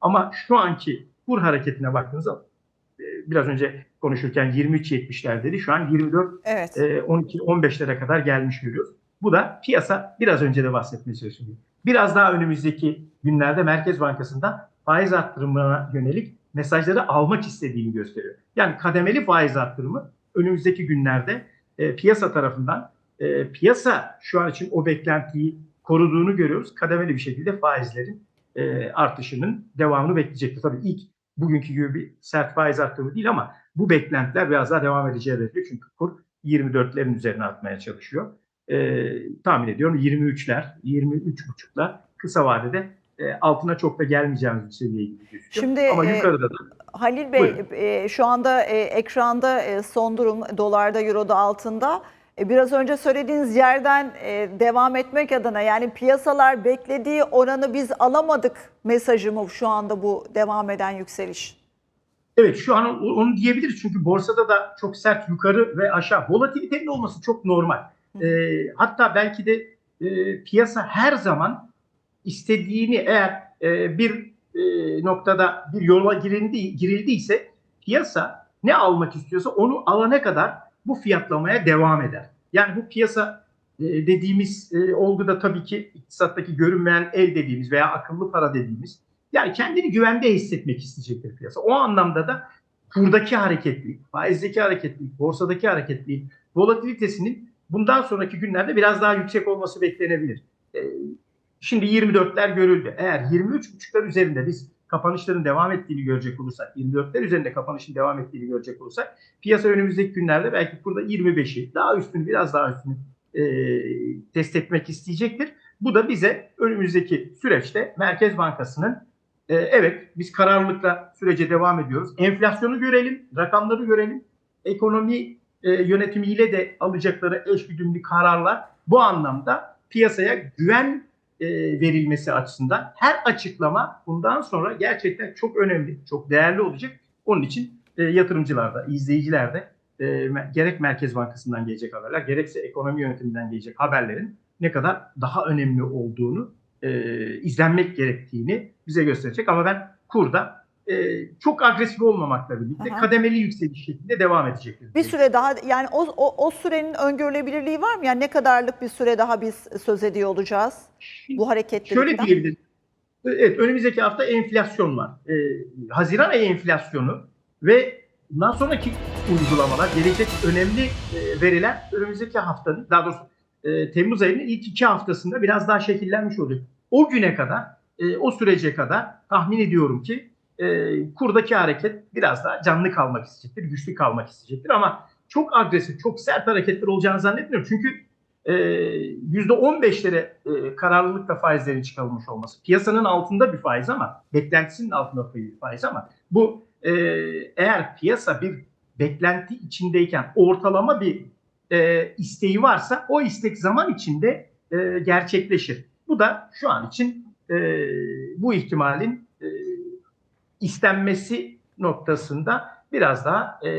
Ama şu anki kur hareketine baktığınızda e, biraz önce konuşurken 23.70'ler dedi. Şu an 24 Evet. e, 12-15'lere kadar gelmiş görüyoruz. Bu da piyasa biraz önce de bahsetmeye çalıştım. Biraz daha önümüzdeki günlerde Merkez Bankası'nda faiz arttırımına yönelik mesajları almak istediğini gösteriyor. Yani kademeli faiz arttırımı önümüzdeki günlerde e, piyasa tarafından e, piyasa şu an için o beklentiyi koruduğunu görüyoruz. Kademeli bir şekilde faizlerin e, artışının devamını bekleyecektir. Tabii ilk bugünkü gibi bir sert faiz arttırımı değil ama bu beklentiler biraz daha devam edeceği belirtiyor. Çünkü kur 24'lerin üzerine atmaya çalışıyor. E, tahmin ediyorum 23'ler, 23,5'lar kısa vadede e, altına çok da gelmeyeceğimiz bir seviyeye gözüküyor. Şimdi, Ama e, yukarıda da Halil Bey, Buyurun. e, şu anda e, ekranda e, son durum dolarda, euroda altında. E, biraz önce söylediğiniz yerden e, devam etmek adına yani piyasalar beklediği oranı biz alamadık mesajı mı şu anda bu devam eden yükseliş? Evet şu an onu diyebiliriz çünkü borsada da çok sert yukarı ve aşağı volatilitenin olması çok normal. Hı. Ee, hatta belki de e, piyasa her zaman istediğini eğer e, bir e, noktada bir yola girildi, girildiyse piyasa ne almak istiyorsa onu alana kadar bu fiyatlamaya devam eder. Yani bu piyasa e, dediğimiz e, olguda tabii ki iktisattaki görünmeyen el dediğimiz veya akıllı para dediğimiz yani kendini güvende hissetmek isteyecektir piyasa. O anlamda da kurdaki hareketlilik, faizdeki hareketlilik, borsadaki hareketlilik, volatilitesinin bundan sonraki günlerde biraz daha yüksek olması beklenebilir. Ee, Şimdi 24'ler görüldü. Eğer 23.5'lar üzerinde biz kapanışların devam ettiğini görecek olursak, 24'ler üzerinde kapanışın devam ettiğini görecek olursak, piyasa önümüzdeki günlerde belki burada 25'i, daha üstünü, biraz daha üstünü e, test etmek isteyecektir. Bu da bize önümüzdeki süreçte Merkez Bankası'nın e, evet biz kararlılıkla sürece devam ediyoruz. Enflasyonu görelim, rakamları görelim. Ekonomi e, yönetimiyle de alacakları eşgüdümlü kararlar bu anlamda piyasaya güven e, verilmesi açısından her açıklama bundan sonra gerçekten çok önemli, çok değerli olacak. Onun için e, yatırımcılar da, izleyiciler e, gerek Merkez Bankası'ndan gelecek haberler, gerekse ekonomi yönetiminden gelecek haberlerin ne kadar daha önemli olduğunu e, izlenmek gerektiğini bize gösterecek. Ama ben kurda e, çok agresif olmamakla birlikte Aha. kademeli yükseliş şeklinde devam edecektir. Bir süre daha yani o, o, o sürenin öngörülebilirliği var mı? Yani ne kadarlık bir süre daha biz söz ediyor olacağız bu hareketlilikten? Şöyle diyebiliriz. Evet, önümüzdeki hafta enflasyon var. Ee, Haziran ayı enflasyonu ve bundan sonraki uygulamalar, gelecek önemli e, veriler önümüzdeki haftanın, daha doğrusu e, Temmuz ayının ilk iki haftasında biraz daha şekillenmiş olacak. O güne kadar, e, o sürece kadar tahmin ediyorum ki e, kurdaki hareket biraz daha canlı kalmak isteyecektir, güçlü kalmak isteyecektir ama çok agresif, çok sert hareketler olacağını zannetmiyorum. Çünkü e, %15'lere e, kararlılıkla faizlerin çıkarılmış olması. Piyasanın altında bir faiz ama beklentisinin altında bir faiz ama bu e, eğer piyasa bir beklenti içindeyken ortalama bir e, isteği varsa o istek zaman içinde e, gerçekleşir. Bu da şu an için e, bu ihtimalin istenmesi noktasında biraz daha e,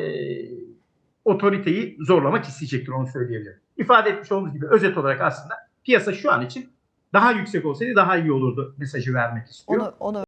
otoriteyi zorlamak isteyecektir onu söyleyebilirim. İfade etmiş olduğumuz gibi özet olarak aslında piyasa şu an için daha yüksek olsaydı daha iyi olurdu mesajı vermek istiyor. Onu, onu